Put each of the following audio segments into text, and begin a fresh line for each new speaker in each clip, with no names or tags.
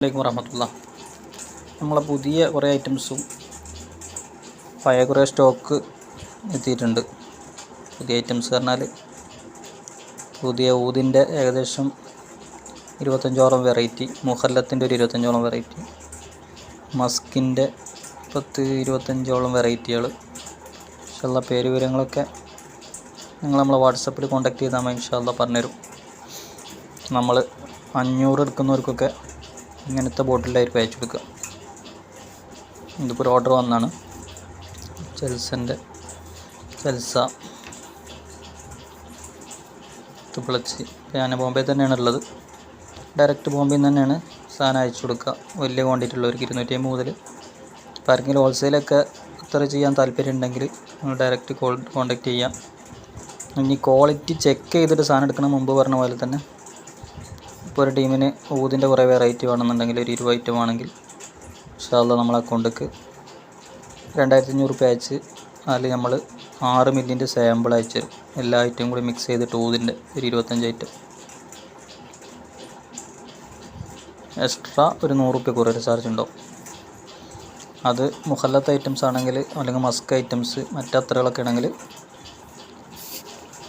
അലൈക്കും വറഹമത്തുള്ള. നമ്മളെ പുതിയ കുറേ ഐറ്റംസും പഴയ കുറേ സ്റ്റോക്ക് എത്തിയിട്ടുണ്ട്. പുതിയ ഐറ്റംസ് പറഞ്ഞാൽ പുതിയ ഊതിന്റെ ഏകദേശം ഇരുപത്തഞ്ചോളം വെറൈറ്റി മുഹല്ലത്തിന്റെ ഒരു ഇരുപത്തഞ്ചോളം വെറൈറ്റി മസ്കിന്റെ പത്ത് ഇരുപത്തഞ്ചോളം വെറൈറ്റികൾ ഇൻഷാല്ല പേര് വിവരങ്ങളൊക്കെ നിങ്ങൾ നമ്മളെ വാട്സപ്പിൽ കോൺടാക്ട് ചെയ്താൽ മതി ഇൻഷാല്ല പറഞ്ഞുതരും. നമ്മൾ അഞ്ഞൂറ് എടുക്കുന്നവർക്കൊക്കെ ഇങ്ങനത്തെ ബോട്ടിലായിരിക്കും അയച്ചു കൊടുക്കുക. ഇതിപ്പോൾ ഓർഡർ വന്നാണ്. ചെൽസന്റെ ചെൽസ. തുപ്പിളച്ച് ഞാൻ ബോംബെ തന്നെയാണ് ഉള്ളത്. ഡയറക്റ്റ് ബോംബെയിൽ നിന്ന് തന്നെയാണ് സാധനം അയച്ചു കൊടുക്കുക. വലിയ ക്വാണ്ടിറ്റി ഉള്ളവർക്ക് ഇരുന്നൂറ്റി അമ്പത് മുതൽ ഇപ്പോൾ ആർക്കെങ്കിലും ഹോൾസെയിലൊക്കെ ഇത്ര ചെയ്യാൻ താല്പര്യം ഉണ്ടെങ്കിൽ ഡയറക്റ്റ് കോൾ കോൺടാക്റ്റ് ചെയ്യാം. ഇനി ക്വാളിറ്റി ചെക്ക് ചെയ്തിട്ട് സാധനം എടുക്കണം മുമ്പ് പറഞ്ഞ പോലെ തന്നെ ഇപ്പോൾ ഒരു ടീമിന് ഊതിന്റെ കുറേ വെറൈറ്റി വേണമെന്നുണ്ടെങ്കിൽ ഒരു ഇരുപത് ഐറ്റം ആണെങ്കിൽ ഇൻഷാല്ല നമ്മളെ അക്കൗണ്ടിലേക്ക് രണ്ടായിരത്തി അഞ്ഞൂറ് രൂപ അയച്ച് അതിൽ നമ്മൾ ആറ് മില്ലിന്റെ സാമ്പിൾ അയച്ചു തരും. എല്ലാ ഐറ്റവും കൂടി മിക്സ് ചെയ്തിട്ട് ഊതിന്റെ ഒരു ഇരുപത്തഞ്ച് ഐറ്റം എക്സ്ട്രാ ഒരു നൂറ് റുപ്യ കുറേ ചാർജ് ഉണ്ടാവും. അത് മുഹല്ലത്ത് ഐറ്റംസ് ആണെങ്കിൽ അല്ലെങ്കിൽ മസ്ക് ഐറ്റംസ് മറ്റത്രകളൊക്കെ ആണെങ്കിൽ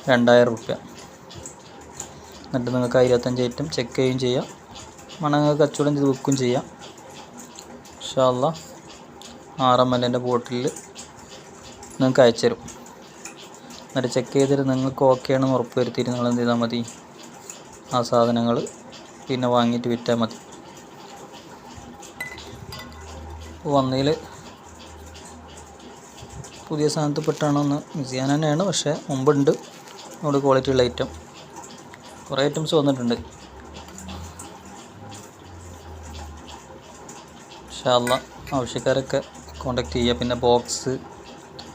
രണ്ടായിരം റുപ്യ എന്നിട്ട് നിങ്ങൾക്ക് ആ ഐറ്റം ചെക്ക് ചെയ്യുകയും ചെയ്യാം. വേണമെങ്കിൽ നിങ്ങൾക്ക് കച്ചവടം ചെയ്ത് വിൽക്കുകയും ചെയ്യാം. ഇൻഷാല്ല ആർ എം എല്ലിന്റെ ബോട്ടിലിൽ നിങ്ങൾക്ക് അയച്ചു തരും. എന്നിട്ട് ചെക്ക് ചെയ്തിട്ട് നിങ്ങൾക്ക് ഓക്കെ ആണെന്ന് ഉറപ്പ് വരുത്തിയിട്ട് നിങ്ങൾ എന്ത് ചെയ്താൽ മതി. ആ സാധനങ്ങൾ പിന്നെ വാങ്ങിയിട്ട് വിറ്റാൽ മതി. വന്നതിൽ പുതിയ സാധനത്തിൽ പെട്ടാണോ എന്ന് മിസ് ചെയ്യാൻ തന്നെയാണ്. പക്ഷേ മുമ്പുണ്ട്. നമ്മുടെ ക്വാളിറ്റി ഉള്ള ഐറ്റം കുറേ ഐറ്റംസ് വന്നിട്ടുണ്ട്. ഷാല്ല ആവശ്യക്കാരൊക്കെ കോണ്ടാക്ട് ചെയ്യുക. പിന്നെ ബോക്സ്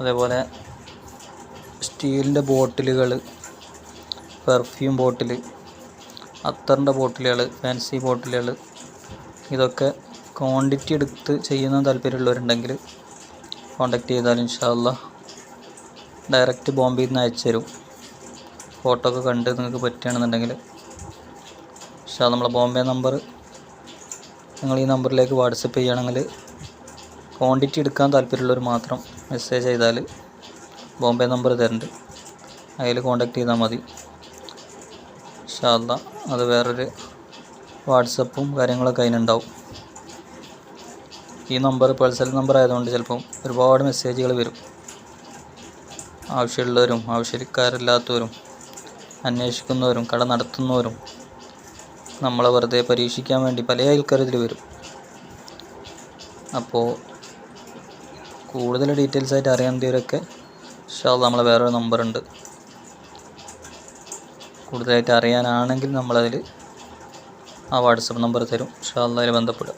അതേപോലെ സ്റ്റീലിന്റെ ബോട്ടിലുകൾ പെർഫ്യൂം ബോട്ടിൽ അത്തറിന്റെ ബോട്ടിലുകൾ ഫാൻസി ബോട്ടിലുകൾ ഇതൊക്കെ ക്വാണ്ടിറ്റി എടുത്ത് ചെയ്യുന്ന താല്പര്യമുള്ളവരുണ്ടെങ്കിൽ കോണ്ടാക്ട് ചെയ്താൽ ഇൻഷാല്ല ഡയറക്റ്റ് ബോംബെയിൽ നിന്ന് അയച്ചു തരും ഫോട്ടോ ഒക്കെ കണ്ട് നിങ്ങൾക്ക് പറ്റുകയാണെന്നുണ്ടെങ്കിൽ പക്ഷേ നമ്മളെ ബോംബെ നമ്പർ നിങ്ങൾ ഈ നമ്പറിലേക്ക് വാട്സപ്പ് ചെയ്യുകയാണെങ്കിൽ ക്വാണ്ടിറ്റി എടുക്കാൻ താല്പര്യമുള്ളവർ മാത്രം മെസ്സേജ് ചെയ്താൽ ബോംബെ നമ്പർ തരുന്നുണ്ട് അതിൽ കോണ്ടാക്ട് ചെയ്താൽ മതി. ഷാല്ല അത് വേറൊരു വാട്സപ്പും കാര്യങ്ങളൊക്കെ അതിനുണ്ടാവും. ഈ നമ്പർ പേഴ്സണൽ നമ്പർ ആയതുകൊണ്ട് ചിലപ്പം ഒരുപാട് മെസ്സേജുകൾ വരും. ആവശ്യമുള്ളവരും ആവശ്യക്കാരില്ലാത്തവരും. അന്വേഷിക്കുന്നവരും കട നടത്തുന്നവരും നമ്മളെ വെറുതെ പരീക്ഷിക്കാൻ വേണ്ടി പല ആൾക്കാർ ഇതിൽ വരും. അപ്പോൾ കൂടുതൽ ഡീറ്റെയിൽസ് ആയിട്ട് അറിയാവുന്നവരൊക്കെ ഷാ നമ്മളെ വേറൊരു നമ്പറുണ്ട്. കൂടുതലായിട്ട് അറിയാനാണെങ്കിൽ നമ്മളതിൽ ആ വാട്സപ്പ് നമ്പർ തരും. ഷാ അതിൽ ബന്ധപ്പെടുക.